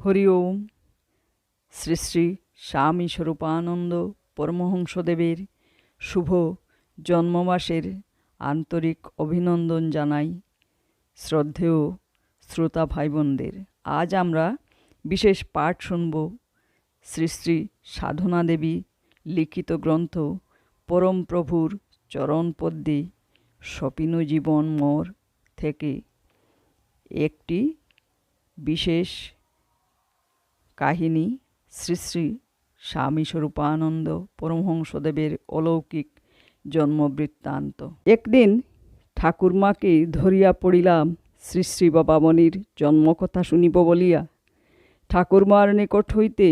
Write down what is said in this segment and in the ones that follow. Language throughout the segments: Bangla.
হরি ওম। শ্রী শ্রী স্বামী স্বরূপানন্দ পরমহংসদেবের শুভ জন্মমাসের আন্তরিক অভিনন্দন জানাই শ্রদ্ধেয় শ্রোতা ভাই বোনদের আজ আমরা বিশেষ পাঠ শুনব শ্রী শ্রী সাধনা দেবী লিখিত গ্রন্থ পরম প্রভুর চরণপদ্যে স্বপিনু জীবন মোর থেকে। একটি বিশেষ কাহিনী শ্রী শ্রী স্বামী স্বরূপানন্দ পরমহংসদেবের অলৌকিক জন্মবৃত্তান্ত। একদিন ঠাকুরমাকে ধরিয়া পড়িলাম শ্রী শ্রী বাবামণির জন্মকথা শুনিব বলিয়া। ঠাকুরমার নিকট হইতে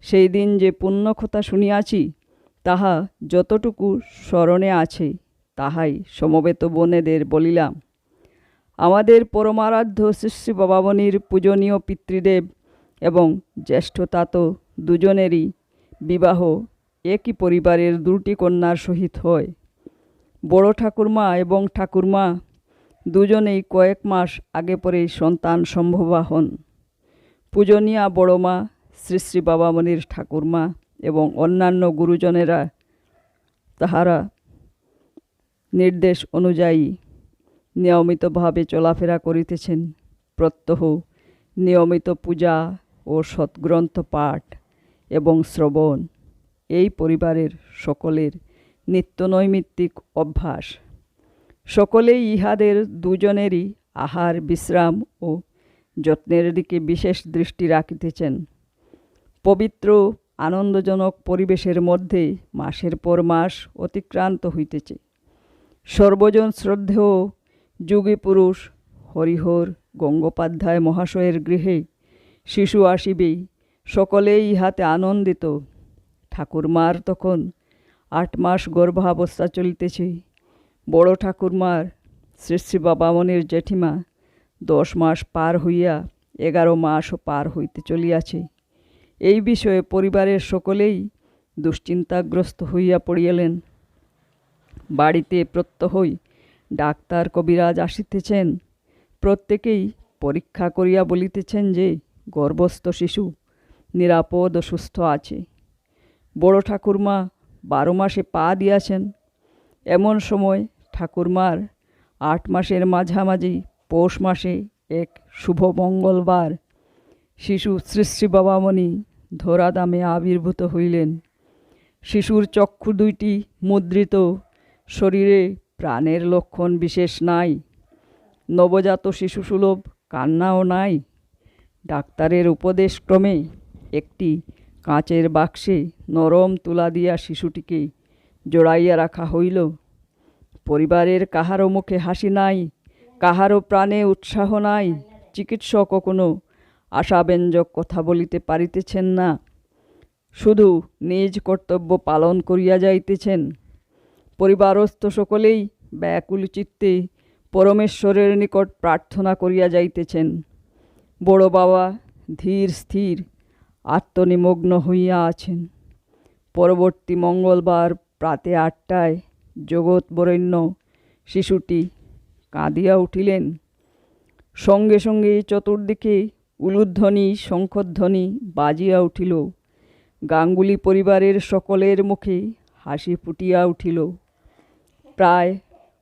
সেই দিন যে পুণ্যকথা শুনিয়াছি, তাহা যতটুকু স্মরণে আছে, তাহাই সমবেত বনেদের বলিলাম। আমাদের পরমারাধ্য শ্রী শ্রী বাবামণির পূজনীয় পিতৃদেব এবং জ্যেষ্ঠতাত দুজনেরই বিবাহ একই পরিবারের দুটি কন্যার সহিত হয়। বড় ঠাকুরমা এবং ঠাকুরমা দুজনেই কয়েক মাস আগে পরেই সন্তান সম্ভবা হন। পূজনীয়া বড় মা, শ্রী শ্রী বাবামণির ঠাকুরমা এবং অন্যান্য গুরুজনেরা তাহারা নির্দেশ অনুযায়ী নিয়মিতভাবে চলাফেরা করিতেছেন। প্রত্যহ নিয়মিত পূজা ও সৎগ্রন্থ পাঠ এবং শ্রবণ, এই পরিবারের সকলের নিত্যনৈমিত্তিক অভ্যাস। সকলেই ইহাদের দুজনেরই আহার, বিশ্রাম ও যত্নের দিকে বিশেষ দৃষ্টি রাখিতেছেন। পবিত্র, আনন্দজনক পরিবেশের মধ্যে মাসের পর মাস অতিক্রান্ত হইতেছে। সর্বজন শ্রদ্ধেয় যুগী পুরুষ, হরিহর গঙ্গোপাধ্যায় মহাশয়ের গৃহে শিশু আসিবেই, সকলেই ইহাতে আনন্দিত। ঠাকুরমার তখন আট মাস গর্ভাবস্থা চলিতেছে। বড় ঠাকুরমার শ্রী বাবামণির জেঠিমা দশ মাস পার হইয়া এগারো মাসও পার হইতে চলিয়াছে। এই বিষয়ে পরিবারের সকলেই দুশ্চিন্তাগ্রস্ত হইয়া পড়িয়ালেন বাড়িতে প্রত্যহই ডাক্তার কবিরাজ আসিতেছেন। প্রত্যেকেই পরীক্ষা করিয়া বলিতেছেন যে গর্ভস্থ শিশু, নিরাপদ ও সুস্থ আছে। বড় ঠাকুরমা বারো মাসে পা দিয়াছেন। এমন সময় ঠাকুরমার আট মাসের মাঝামাঝি পৌষ মাসে এক শুভ মঙ্গলবার শিশু শ্রী বাবামণি ধরাদামে আবির্ভূত হইলেন। শিশুর চক্ষু দুইটি মুদ্রিত, শরীরে প্রাণের লক্ষণ বিশেষ নাই। নবজাত শিশুসুলভ কান্নাও নাই। ডাক্তারের উপদেশক্রমে একটি কাঁচের বাক্সে নরম তুলা দিয়া শিশুটিকে জড়াইয়া রাখা হইল। পরিবারের কাহারও মুখে হাসি নাই, কাহারও প্রাণে উৎসাহ নাই চিকিৎসকও কোনো আশাব্যঞ্জক কথা বলিতে পারিতেছেন না। শুধু নিজ কর্তব্য পালন করিয়া যাইতেছেন। পরিবারস্থ সকলেই ব্যাকুল চিত্তে পরমেশ্বরের নিকট প্রার্থনা করিয়া যাইতেছেন। বড় বাবা ধীর স্থির, আত্মনিমগ্ন হইয়া আছেন। পরবর্তী মঙ্গলবার প্রাতে আটটায় জগৎ বরেণ্য শিশুটি কাঁদিয়া উঠিলেন। সঙ্গে সঙ্গে চতুর্দিকে উলুধ্বনি, শঙ্খধ্বনি বাজিয়া উঠিল। গাঙ্গুলি পরিবারের সকলের মুখে হাসি ফুটিয়া উঠিল। প্রায়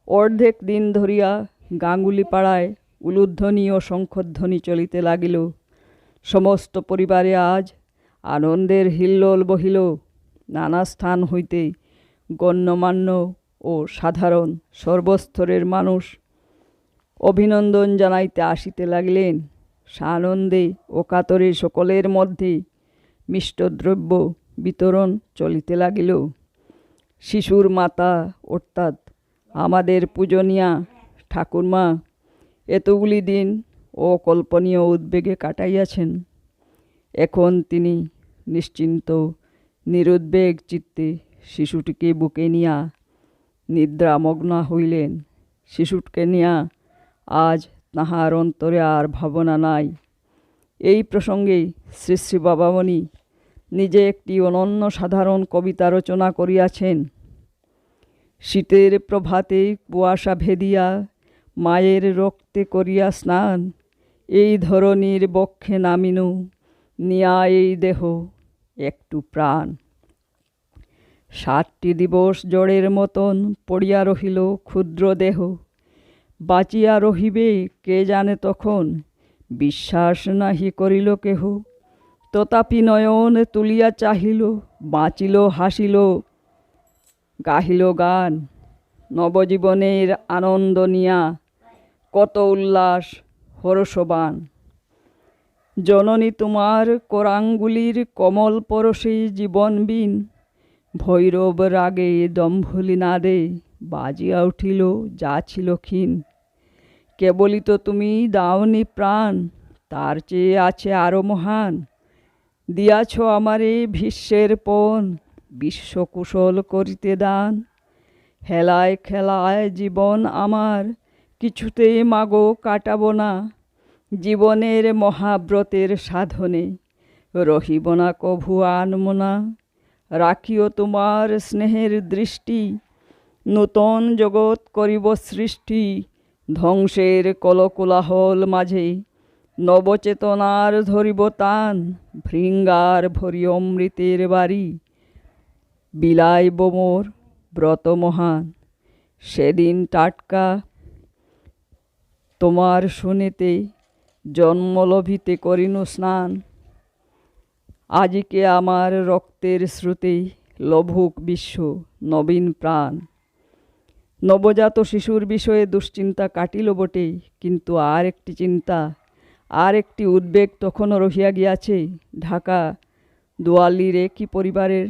অর্ধেক দিন ধরিয়া গাঙ্গুলি পাড়ায় উলুধ্বনি ও শঙ্খধ্বনি চলিতে লাগিল। সমস্ত পরিবারে আজ আনন্দের হিল্লোল বহিল। নানা স্থান হইতে গণ্যমান্য ও সাধারণ সর্বস্তরের মানুষ অভিনন্দন জানাইতে আসিতে লাগিলেন। সানন্দে ও কাতরে সকলের মধ্যে মিষ্টদ্রব্য বিতরণ চলিতে লাগিল। শিশুর মাতা অর্থাৎ আমাদের পূজনীয়া ঠাকুরমা এতগুলি দিন অকল্পনীয় উদ্বেগে কাটাইয়াছেন। এখন তিনি নিশ্চিন্ত, নিরুদ্বেগ চিত্তে শিশুটিকে বুকে নিয়া নিদ্রামগ্ন হইলেন। শিশুটিকে নিয়া আজ তাহার অন্তরে আর ভাবনা নাই। এই প্রসঙ্গে শ্রী শ্রী বাবামণি নিজে একটি অনন্য সাধারণ কবিতা রচনা করিয়াছেন। শীতের প্রভাতে কুয়াশা ভেদিয়া মায়ের রক্তে করিয়া স্নান। এই ধরনীর বক্ষে নামিনু, নিয়া এই দেহ, একটু প্রাণ। সাতটি দিবস জড়ের মতন পড়িয়া রহিল ক্ষুদ্র দেহ। বাঁচিয়া রহিবে কে জানে তখন, বিশ্বাস নাহি করিল কেহ। তথাপি নয়ন তুলিয়া চাহিল, বাঁচিল, হাসিল, গাহিল গান। নবজীবনের আনন্দ নিয়া কত উল্লাস, হরসবান। জননী তোমার কোরাঙ্গুলির কমল পরশে জীবনবিন ভৈরব রাগে দম্ভলি নাদে বাজিয়া উঠিল, যা ছিল ক্ষীণ। কেবলই তো তুমি দাওনি প্রাণ, তার চেয়ে আছে আরও মহান। দিয়াছ আমারে ভীষ্মের পণ, বিশ্বকুশল করিতে দান। হেলায় খেলায় জীবন আমার কিছুতেই মাগো কাটাবো না। জীবনের মহাব্রতের সাধনে রহিব না কভু আনমনা। রাখিও তোমার স্নেহের দৃষ্টি, নূতন জগৎ করিব সৃষ্টি। ধ্বংসের কলকোলাহল মাঝে নবচেতনার ধরিব তান ভৃঙ্গার ভরি অমৃতের বাড়ি। বিলাইব মোর ব্রত মহান, সেদিন টাটকা তোমার শুনেতে জন্মলভিতে করিনু স্নান। আজিকে আমার রক্তের শ্রুতে লভুক বিশ্ব নবীন প্রাণ। নবজাত শিশুর বিষয়ে দুশ্চিন্তা কাটিল বটে কিন্তু আর একটি চিন্তা আর একটি উদ্বেগ তখনও রহিয়া গিয়াছে ঢাকা দোয়ালির একই পরিবারের?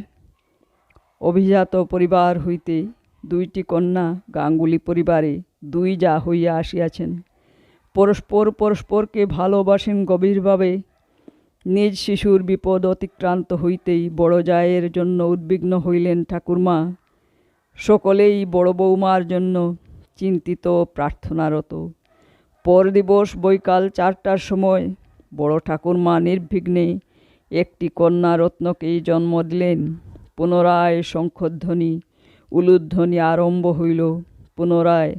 অভিজাত পরিবার হইতে দুইটি কন্যা গাঙ্গুলি পরিবারে দুই যা হইয়া আসিয়াছেন। পরস্পর পরস্পরকে ভালোবাসেন গভীরভাবে। নিজ শিশুর বিপদ অতিক্রান্ত হইতেই বড় জায়ের জন্য উদ্বিগ্ন হইলেন ঠাকুরমা। সকলেই বড় বৌমার জন্য চিন্তিত প্রার্থনারত। পর দিবস বৈকাল চারটার সময় বড় ঠাকুরমা নির্বিঘ্নে একটি কন্যা রত্নকেই জন্ম দিলেন। পুনরায় শঙ্খধ্বনি, উলুধ্বনি আরম্ভ হইল। পুনরায়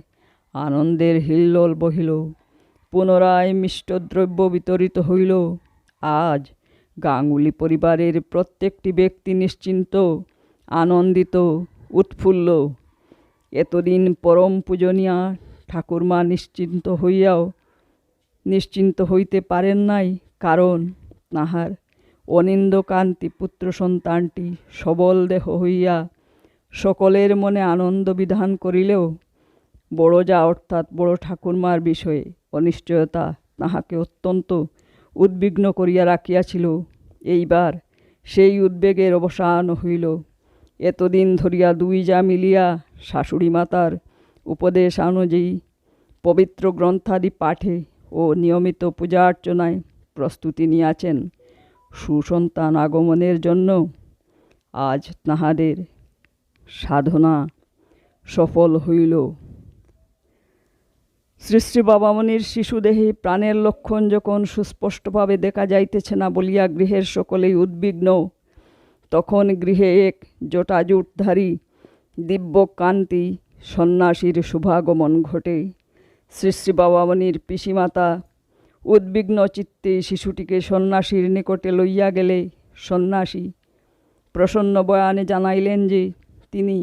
আনন্দের হিল্লোল বহিল। পুনরায় মিষ্টদ্রব্য বিতরিত হইল। আজ গাঙ্গুলি পরিবারের প্রত্যেকটি ব্যক্তি নিশ্চিন্ত, আনন্দিত, উৎফুল্ল। এতদিন পরম পূজনীয়া ঠাকুরমা নিশ্চিন্ত হইয়াও নিশ্চিন্ত হইতে পারেন নাই, কারণ তাহার অনিন্দকান্তি পুত্র সন্তানটি সবল দেহ হইয়া সকলের মনে আনন্দ বিধান করিলেও বড় যা অর্থাৎ বড় ঠাকুরমার বিষয়ে অনিশ্চয়তা তাহাকে অত্যন্ত উদ্বিগ্ন করিয়া রাখিয়াছিল। এইবার সেই উদ্বেগের অবসান হইল। এতদিন ধরিয়া দুই যা মিলিয়া শাশুড়ি মাতার উপদেশ অনুযায়ী পবিত্র গ্রন্থাদি পাঠে ও নিয়মিত পূজা অর্চনায় প্রস্তুতি নিয়াছেন। সুসন্তান আগমনের জন্য আজ তাহাদের সাধনা সফল হইল। শ্রী শ্রী বাবামণির শিশুদেহে প্রাণের লক্ষণ যখন সুস্পষ্টভাবে দেখা যাইতেছে না বলিয়া গৃহের সকলেই উদ্বিগ্ন, তখন গৃহে এক জটাজুটধারী দিব্য কান্তি সন্ন্যাসীর শুভাগমন ঘটে। শ্রী শ্রী বাবামণির পিসিমাতা উদ্বিগ্ন চিত্তে শিশুটিকে সন্ন্যাসীর নিকটে লইয়া গেলে সন্ন্যাসী প্রসন্ন বয়ানে জানাইলেন যে, তিনি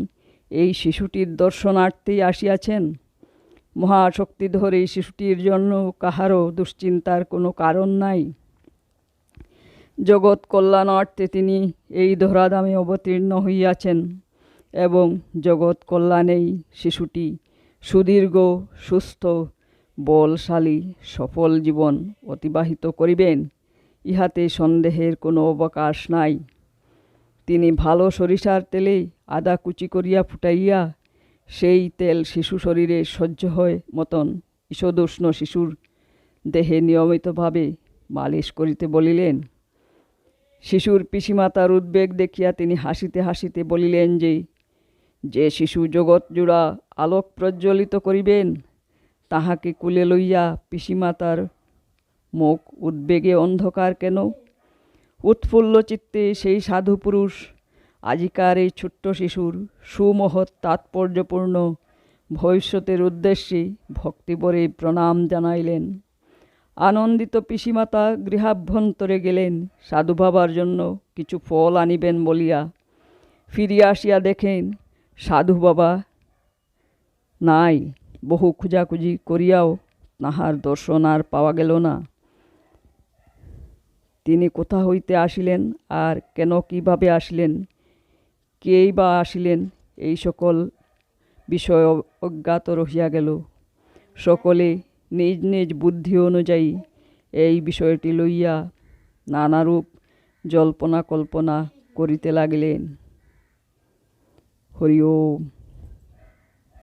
এই শিশুটির দর্শনার্থেই আসিয়াছেন? মহাশক্তিধর এই শিশুটির জন্য কাহারও দুশ্চিন্তার কোনো কারণ নাই। জগৎ কল্যাণার্থে তিনি এই ধরাধামে অবতীর্ণ হইয়াছেন এবং জগৎ কল্যাণেই শিশুটি সুদীর্ঘ, সুস্থ, বলশালী, সফল জীবন অতিবাহিত করিবেন, ইহাতে সন্দেহের কোনো অবকাশ নাই। তিনি ভালো সরিষার তেলে আদা কুচি করিয়া ফুটাইয়া সেই তেল শিশু শরীরে সহ্য হয় মতন। ঈষদুষ্ণ শিশুর দেহে নিয়মিতভাবে মালিশ করিতে বলিলেন। শিশুর পিসিমাতার উদ্বেগ দেখিয়া তিনি হাসিতে হাসিতে বলিলেন যে যে শিশু জগৎ জুড়া আলোক প্রজ্বলিত করিবেন, তাহাকে কুলে লইয়া পিসিমাতার মুখ উদ্বেগে অন্ধকার কেন? উৎফুল্ল চিত্তে সেই সাধু পুরুষ আজিকার এই ছোট্ট শিশুর সুমহৎ তাৎপর্যপূর্ণ ভবিষ্যতের উদ্দেশ্যে ভক্তিবরে প্রণাম জানাইলেন। আনন্দিত পিসিমাতা গৃহাভ্যন্তরে গেলেন, সাধু বাবার জন্য কিছু ফল আনিবেন বলিয়া। ফিরিয়া আসিয়া দেখেন, সাধু বাবা নাই, বহু খোঁজাখুঁজি করিয়াও তাহার দর্শন আর পাওয়া গেল না। তিনি কোথা হইতে আসিলেন আর কেন কীভাবে আসিলেন? কেই বা আসিলেন? এই সকল বিষয় অজ্ঞাত রহিয়া গেল। সকলে নিজ নিজ বুদ্ধি অনুযায়ী এই বিষয়টি লইয়া নানারূপ জল্পনা কল্পনা করিতে লাগিলেন। হরি ওম।